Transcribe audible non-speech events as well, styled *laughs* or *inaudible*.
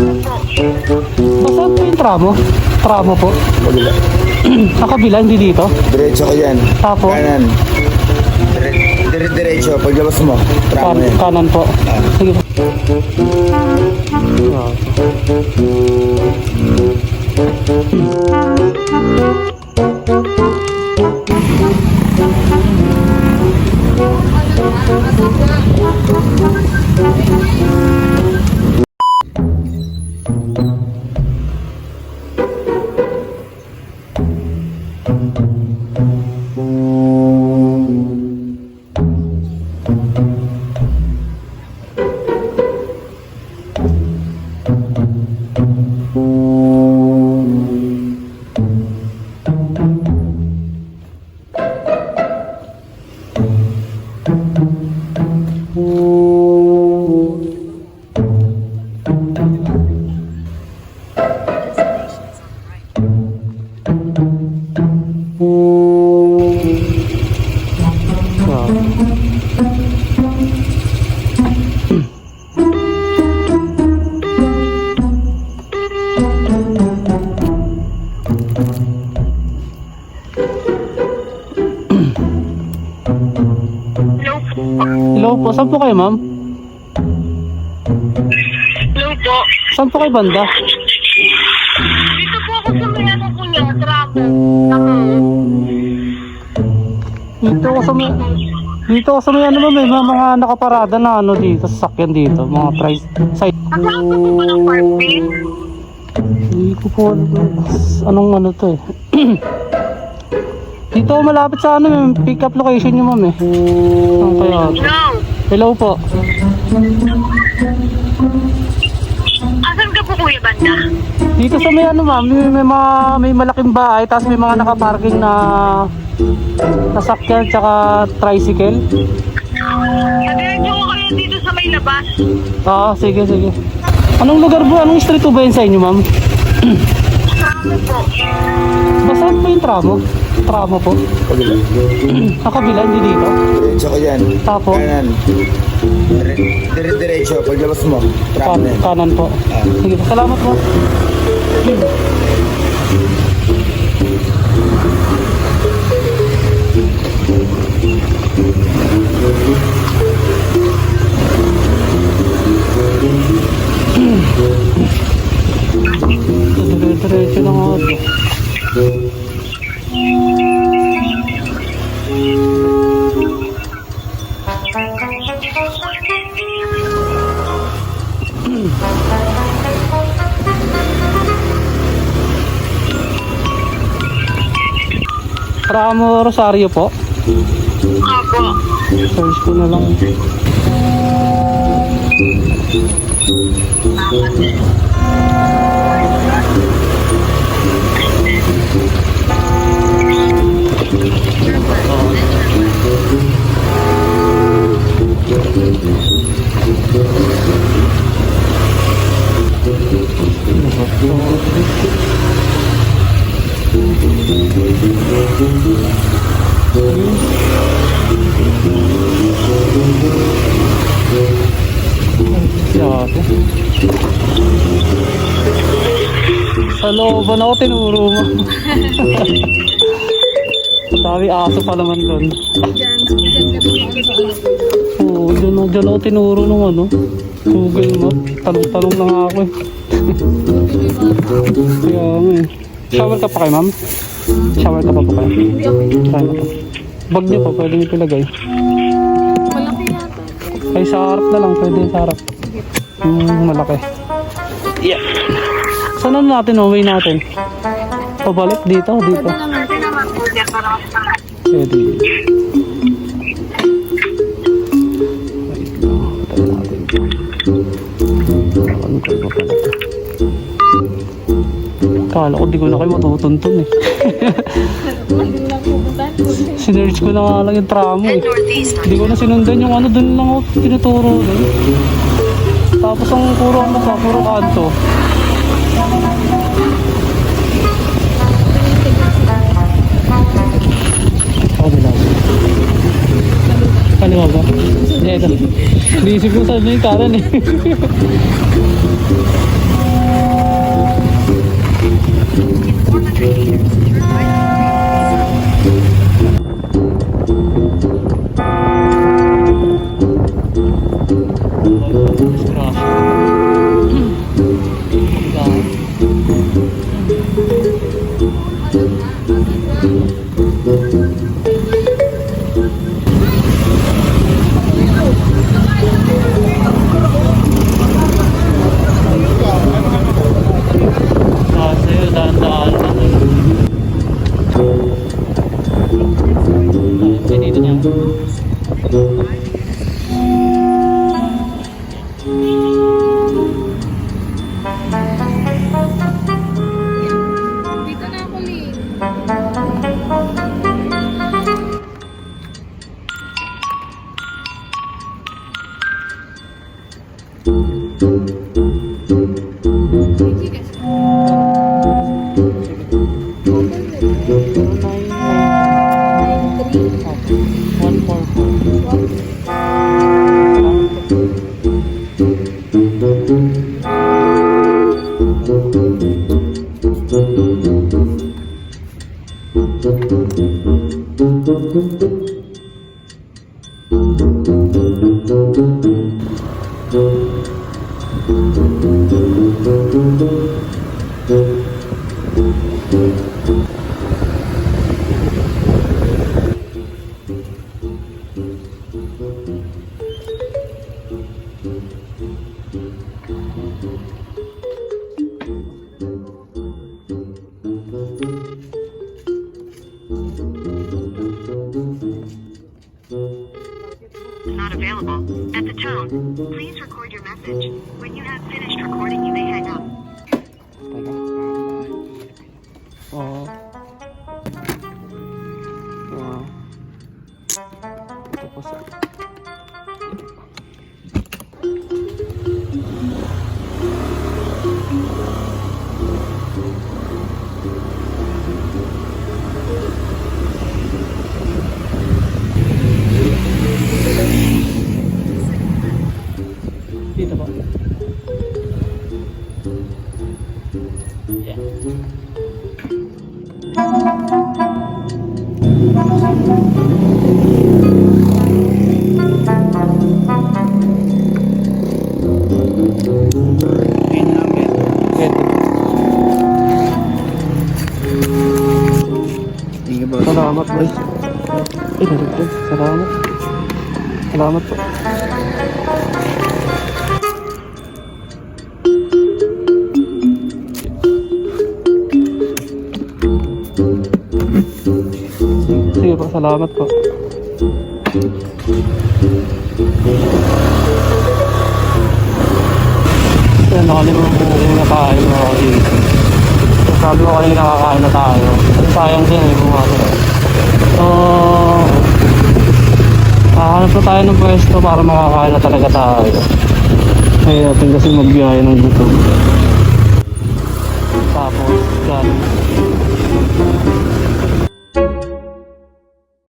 Saan po yung tramo? Tramo po. Kabila. *clears throat* Sa kabila, hindi dito. Diretso ko yan. Tapos? Kanan. Dire, dire diretso. Paglabas mo. Tramo Kan yan. kanan po. Sige po. Wow. Hello po, saan po kayo ma'am? Hello po. Saan po kayo banda? Dito ako sa may... Dito ako sa may ano ma'am, may mga, nakaparada na ano dito, sasakyan dito, mga price side. Hindi ko po anong ano to eh. *clears throat* Dito malapit sa ano, may pick up location nyo ma'am eh. Saan kaya? Hello po. Asan ka po kuya banda? Dito sa may ano ma'am, may, may, mga, may malaking bahay, tapos may mga nakaparking na nasakyan tsaka tricycle. Nadiretso ko kayo dito sa may labas. Oo, sige, sige. Anong lugar po? Anong street po ba yun sa inyo ma'am? Tramo po. Ba saan po yung tramo? Tramo po. Kabila. Sa *clears throat* kabila, hindi dito. Diretso ko yan. Tapos? Kanan. Dire, dire diretso. Paglabas mo. Kan yan. kanan po. Sige po, salamat po. Tramo Rosario po. Opo. Search ko na lang. Yate. Sa looban ako tinuro mo. *laughs* Sabi aso pa naman doon. Oo, dyan, dyan ako tinuro nung ano. Google Map. Tanong-tanong na nga ako eh. Eh. Shower ka pa kayo ma'am? Shower ka pa pa kayo? Kaya na po. Bag niyo pa, pwede niyo pilagay. Ay sa harap na lang, pwede sa harap. Yung malaki. Yeah. Saan na natin, away natin? Pabalik dito, dito. Malaki. Pwede. Wait lang, tayo natin. Ano ko ba pala? Kala ko di ko na kayo matutuntun eh. *laughs* Sinerch ko na nga lang yung tramo eh. Hindi ko na sinundan yung ano dun lang ako tinuturo dun. Tapos ang puro ano pa, puro kanto. Kabila. Kaliwa ba? Hindi, ito. Hindi isip ko saan na yung kanan eh. *laughs* In 400 meters, turn right. you. Not available. At the tone, please record your message. Dito ba? Yeah. Pwede. Boss. Salamat, boys. Eh, nalagyan. Salamat. Salamat po. Sige po, salamat po. Yan, nakalimutan ko yung nakain mo ako dito. Sabi ko kanina nakakain na tayo. Sayang din eh kung ano. So, hahanap na tayo ng pwesto para makakain na talaga tayo. Ngayon natin kasi magbiyahe ng gutom. Tapos, galing.